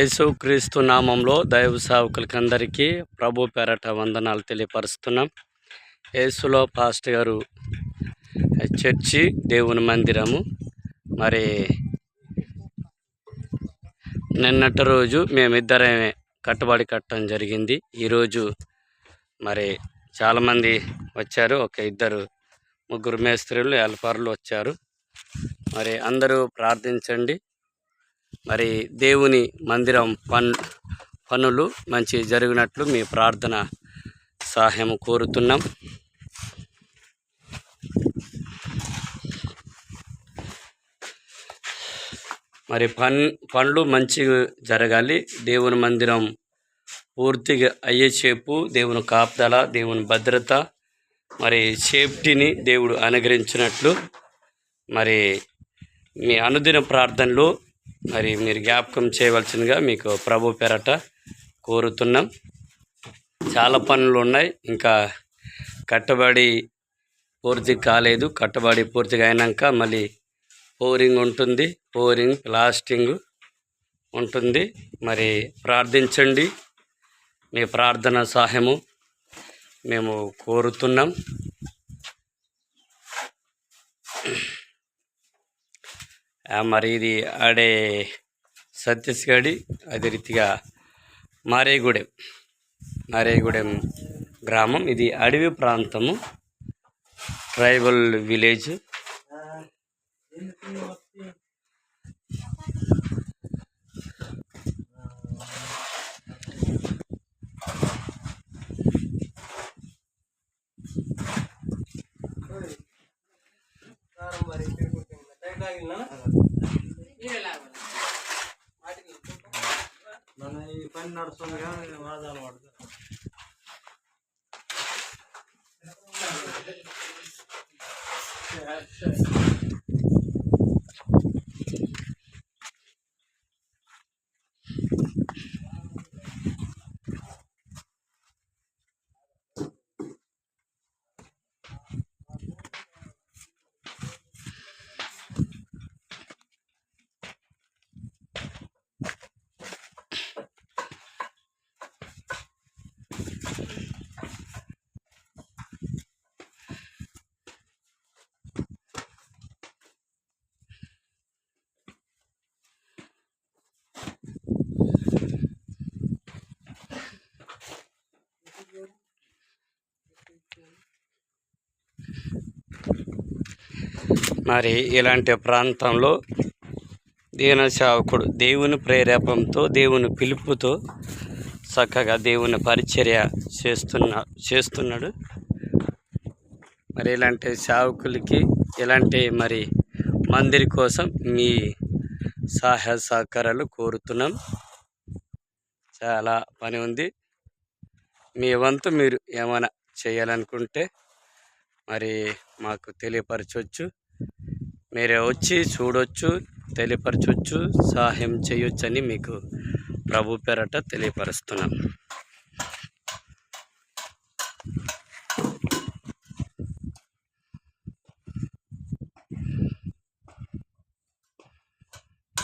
యేసుక్రీస్తు నామంలో దైవ సేవకులకందరికీ ప్రభు పేరట వందనాలు తెలియపరుస్తున్నాం. యేసులో పాస్ట్ గారు చర్చి దేవుని మందిరము. మరి నిన్నటి రోజు మేమిద్దరమే కట్టుబడి కట్టడం జరిగింది. ఈరోజు మరి చాలామంది వచ్చారు. ఒక ఇద్దరు ముగ్గురు మేస్త్రీలు హెల్పర్లు వచ్చారు. మరి అందరూ ప్రార్థించండి. మరి దేవుని మందిరం పన్ పనులు మంచి జరిగినట్లు మీ ప్రార్థన సహాయం కోరుతున్నాం. మరి పన్ పనులు మంచిగా జరగాలి. దేవుని మందిరం పూర్తిగా అయ్యేసేపు దేవుని కాపుదల దేవుని భద్రత మరి సేఫ్టీని దేవుడు అనుగ్రహించినట్లు మరి మీ అనుదిన ప్రార్థనలు మరి మీరు జ్ఞాపకం చేయవలసిందిగా మీకు ప్రభు పేరట కోరుతున్నాం. చాలా పనులు ఉన్నాయి. ఇంకా కట్టబడి పూర్తి కాలేదు. కట్టబడి పూర్తిగా అయినాక మళ్ళీ పోరింగ్ ఉంటుంది. పోరింగ్ ప్లాస్టింగ్ ఉంటుంది. మరి ప్రార్థించండి. మీ ప్రార్థన సహాయము మేము కోరుతున్నాం. మరి ఇది ఆడే ఛత్తీస్గఢ్ అదే రీతిగా మారేగూడెం. మారేగూడెం గ్రామం. ఇది అడవి ప్రాంతము. Tribal village. ನನ್ನ ಈ ಪನ್ ನಡ್ಸೋಂಗ ವಾದ ಮಾಡಿದೆ మరి ఇలాంటి ప్రాంతంలో దీన సేవకుడు దేవుని ప్రేరేపంతో దేవుని పిలుపుతో చక్కగా దేవుని పరిచర్య చేస్తున్న చేస్తున్నాడు. మరి ఇలాంటి సేవకులకి ఇలాంటి మరి మందిరి కోసం మీ సహాయ సహకారాలు కోరుతున్నాం. చాలా పని ఉంది. మీ వంతు మీరు ఏమైనా చేయాలనుకుంటే మరి మాకు తెలియపరచవచ్చు. మీరు వచ్చి చూడొచ్చు తెలియపరచవచ్చు సహాయం చేయొచ్చని మీకు ప్రభు పేరట తెలియపరుస్తున్నాం.